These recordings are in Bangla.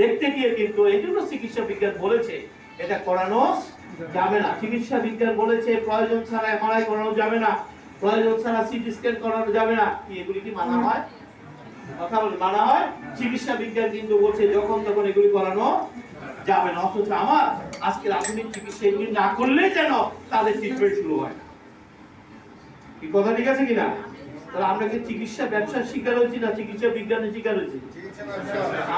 দেখতে গিয়ে কিন্তু এই জন্য চিকিৎসা বিজ্ঞান বলেছে, এটা করানো যাবে না। চিকিৎসা বিজ্ঞান বলেছে, প্রয়োজন ছাড়া এমআরআই করানো যাবে না, প্রয়োজন ছাড়া সিটি স্ক্যান করানো যাবে না। এগুলি কি মানা হয়? কথা বলি, মানা হয়? চিকিৎসা বিজ্ঞান কিন্তু বলছে, যখন তখন এগুলি করানো যাবে না। অথচ আমার আজকের আধুনিক চিকিৎসা এগুলি না করলে যেন তাদের ট্রিটমেন্ট শুরু হয় কি কথা ঠিক আছে কিনা? আমরা কি চিকিৎসা ব্যবসার শিকার হয়েছি না চিকিৎসা বিজ্ঞানের শিকার হয়েছি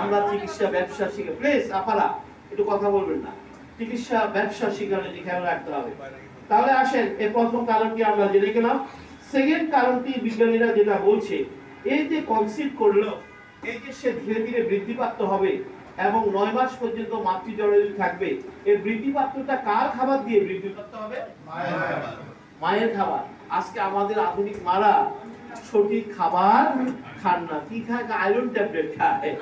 আমরা চিকিৎসা শিখে প্লিজ আপারা একটু কথা বলবেন না। চিকিৎসা যে খেয়াল রাখতে হবে। তাহলে আসেন এই প্রথম কারণটি আমরা জেনে গেলাম। সেকেন্ড কারণটি বিজ্ঞানীরা যেটা বলছে, এই যে কনসিভ করল, এই যে সে ধীরে ধীরে বৃদ্ধিপ্রাপ্ত হবে এবং নয় মাস পর্যন্ত মাতৃজননী থাকবে, এই বৃদ্ধিপ্রাপ্তটা কার খাবার দিয়ে বৃদ্ধিপ্রাপ্ত হবে? মায়ের খাবার। আজকে আমাদের আধুনিক মারা সঠিক খাবার খান না। কি খায়? আয়রন ট্যাবলেট খায়।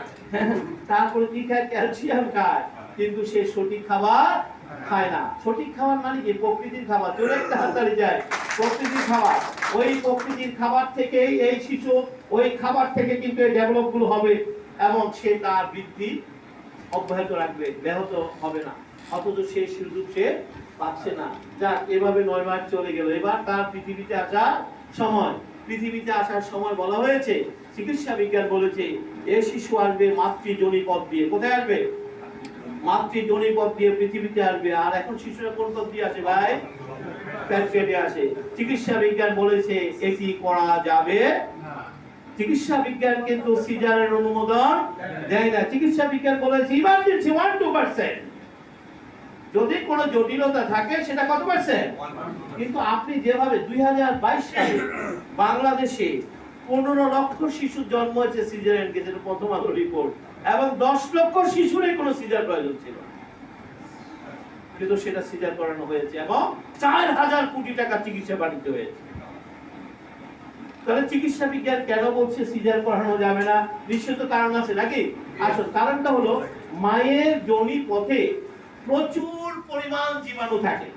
তারপরে কি খায়? ক্যালসিয়াম খায়। কিন্তু সে সঠিক খাবার খায় না। সঠিক খাবার মানে কি? প্রকৃতির খাবার। চলে একটা হাততালি যায়। প্রকৃতির খাবার। ওই প্রকৃতির খাবার থেকেই এই শিশু ওই খাবার থেকে কিন্তু এই ডেভেলপগুলো হবে। এবং সে তার বৃদ্ধি অব্যাহত রাখবে। ব্যাহত হবে না। অথচ সে সুযোগ সে পাচ্ছে না। যাক, এভাবে নয় মাস চলে গেল। এবার তার পৃথিবীতে আসার সময়। পৃথিবীতে আসার সময় বলা হয়েছে, চিকিৎসা বিজ্ঞান বলেছে, এ শিশু আসবে মাতৃজনী পথ দিয়ে। কোথায় আসবে? মাতৃজনী পথ দিয়ে পৃথিবীতে আসবে। আর এখন শিশুরা কোন পথ দিয়ে আসে ভাই? প্যানক্রিয়াটে আসে। চিকিৎসা বিজ্ঞান বলেছে, এটি করা যাবে চিকিৎসা বিজ্ঞান কিন্তু সিজারের অনুমোদন দেয় না। চিকিৎসা বিজ্ঞান বলেছে ইমার্জেন্সি ওয়ান টু পার্সেন্ট যদি কোনো জটিলতা থাকে সেটা কত পার্সেন্ট কিন্তু আপনি যেভাবে দুই সালে বাংলাদেশে পনেরো লক্ষ শিশুর জন্ম হয়েছে সিজারেন কে যেটা প্রথম আলো রিপোর্ট এবং দশ লক্ষ শিশুরই কোনো সিজার প্রয়োজন ছিল। কিন্তু সেটা সিজার করানো হয়েছে এবং চার হাজার কোটি টাকা চিকিৎসা বাণিজ্য হয়েছে। তাহলে চিকিৎসা বিজ্ঞান কেন বলছে সিজার করানো যাবে না? নিশ্চিত কারণ আছে নাকি? আসল কারণটা হলো মায়ের যোনি পথে প্রচুর পরিমাণ জীবাণু থাকে।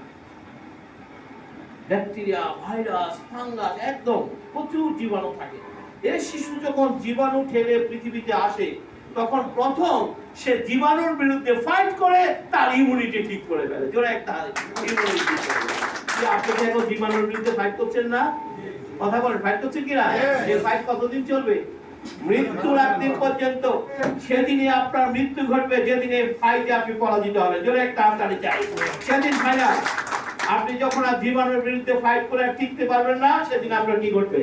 ব্যাকটেরিয়া ভাইরাস ফাঙ্গাস একদম প্রচুর জীবাণু থাকে। এই শিশু যখন জীবাণু ঠেলে পৃথিবীতে আসে তখন প্রথম সে জীবাণুর বিরুদ্ধে ফাইট করে তার ইমিউনিটি ঠিক করে ফেলে। জোরে একটা ইমিউনিটি কি আপনি এখন জীবাণুর বিরুদ্ধে ফাইট করছেন না? কথা বলেন ফাইট করছেন কিনা? এই ফাইট কতদিন চলবে? মৃত্যুর একদিন পর্যন্ত সেদিনে আপনার মৃত্যু ঘটবে, যেদিনে ফাইটে আপনি পরাজিত হবেন। জোরে একটা হাততালি চাই। সেদিন ফাইনাল আপনি যখন আর জীবনের বিরুদ্ধে ফাইট করে টিকতে পারবেন না, সেদিন আপনার কি ঘটবে?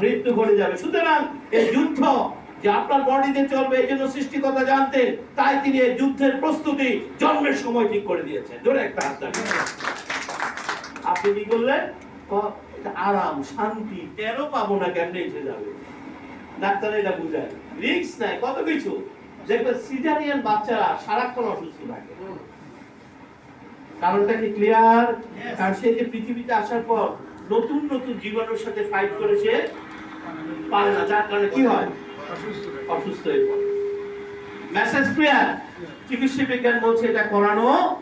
মৃত্যু ঘটে যাবে। সুতরাং এই যুদ্ধ যে আপনার বডিতে চলবে, এই জন্য সৃষ্টিকর্তা জানতেন, তাই তিনি এই যুদ্ধের প্রস্তুতি জন্মের সময় ঠিক করে দিয়েছেন। জোরে একটা হাততালি আপনি কি করলেন? আরাম, শান্তি তেরো পাবো না, কেমনে এসে যাবে? ডাক্তার এটা বুঝায়। রিক্স নাই কত কিছু। সিজারিয়ান বাচ্চারা সারাক্ষণ অসুস্থ থাকে। কারণটা কি ক্লিয়ার কারণ সে যে পৃথিবীতে আসার পর নতুন নতুন জীবাণুর সাথে ফাইট করেছে পারে না। যার কারণে কি হয়? অসুস্থ হয়ে পড়ে। মেসেজ ক্লিয়ার চিকিৎসা বিজ্ঞান বলছে এটা করানো